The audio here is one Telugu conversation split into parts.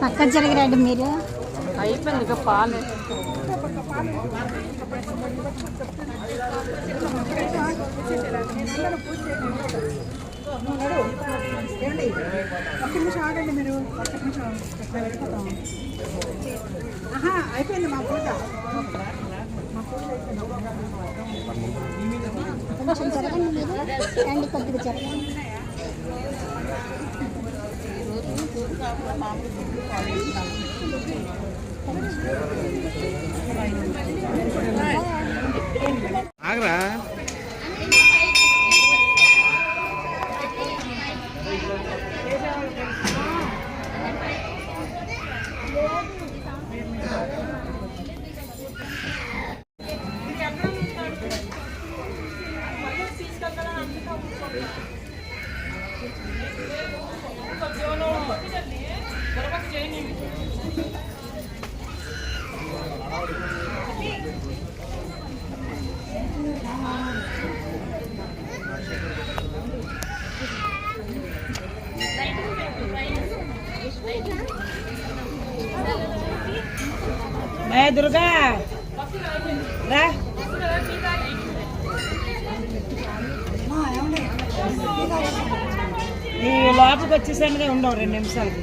పక్క జరగరండి మీరు. అయిపోయింది ఇక పాలు. ఒక్క నిమిషం ఆగండి మీరు ఒక్క నిమిషం ఇక్కడ వెళ్ళిపోతాం ఆహా అయిపోయింది మా పూజ. కొంచెం జరగండి మీరు. రండి కొద్దిగా జరగండి. ఆగరా मैं दुर्गा रा లోపలికి వచ్చేసరిగా ఉండవు రెండు నిమిషాలకి.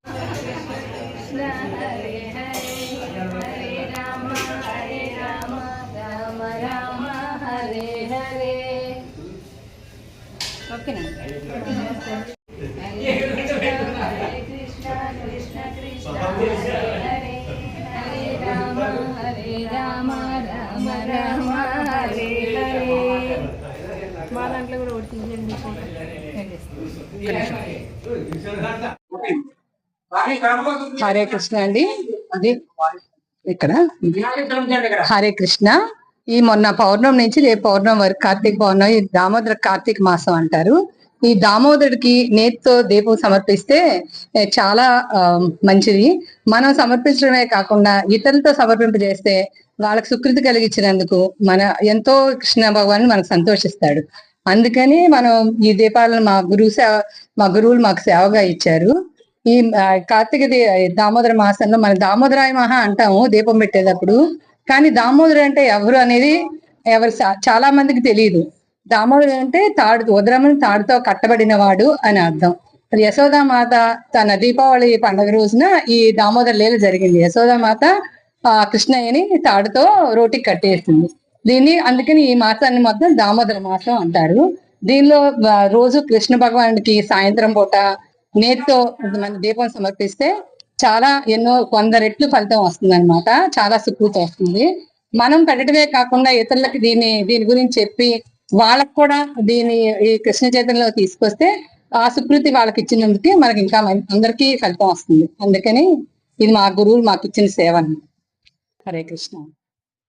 హరే కృష్ణ అండి. అది ఇక్కడ హరే కృష్ణ. ఈ మొన్న పౌర్ణమి నుంచి రేపు పౌర్ణమి వరకు కార్తీక పౌర్ణమి ఇది దామోదర కార్తీక మాసం అంటారు. ఈ దామోదరుడికి నేతితో దీపం సమర్పిస్తే చాలా మంచిది. మనం సమర్పించడమే కాకుండా ఇతరులతో సమర్పింపజేస్తే వాళ్ళకి సుకృతి కలిగించినందుకు మన ఎంతో కృష్ణ భగవాన్ మనకు సంతోషిస్తాడు. అందుకని మనం ఈ దీపాలను మా గురువు సేవ మా గురువులు మాకు సేవగా ఇచ్చారు. ఈ కార్తీక దామోదర మాసంలో మన దామోదరాయ మహా అంటాము దీపం పెట్టేటప్పుడు. కానీ దామోదరు అంటే ఎవరు అనేది ఎవరు చాలా మందికి తెలియదు దామోదరు అంటే తాడు ఉదరమని తాడుతో కట్టబడిన వాడు అని అర్థం. యశోదామాత తన దీపావళి పండుగ రోజున ఈ దామోదర లీల జరిగింది. యశోదామాత ఆ కృష్ణయ్యని తాడుతో రోటికి కట్టేస్తుంది దీన్ని అందుకని ఈ మాసాన్ని మొత్తం దామోదర మాసం అంటారు. దీనిలో రోజు కృష్ణ భగవానుడికి సాయంత్రం పూట నేతితో మన దీపం సమర్పిస్తే చాలా ఎన్నో వంద రెట్లు ఫలితం వస్తుంది అనమాట చాలా సుకృతి వస్తుంది. మనం పెట్టడమే కాకుండా ఇతరులకి దీన్ని దీని గురించి చెప్పి వాళ్ళకు కూడా దీని ఈ కృష్ణ చైతన్యలో తీసుకొస్తే ఆ సుకృతి వాళ్ళకి ఇచ్చినందుకే మనకి ఇంకా అందరికీ ఫలితం వస్తుంది. అందుకని ఇది మా గురువులు మాకు ఇచ్చిన సేవ అన్నమాట. హరే కృష్ణ.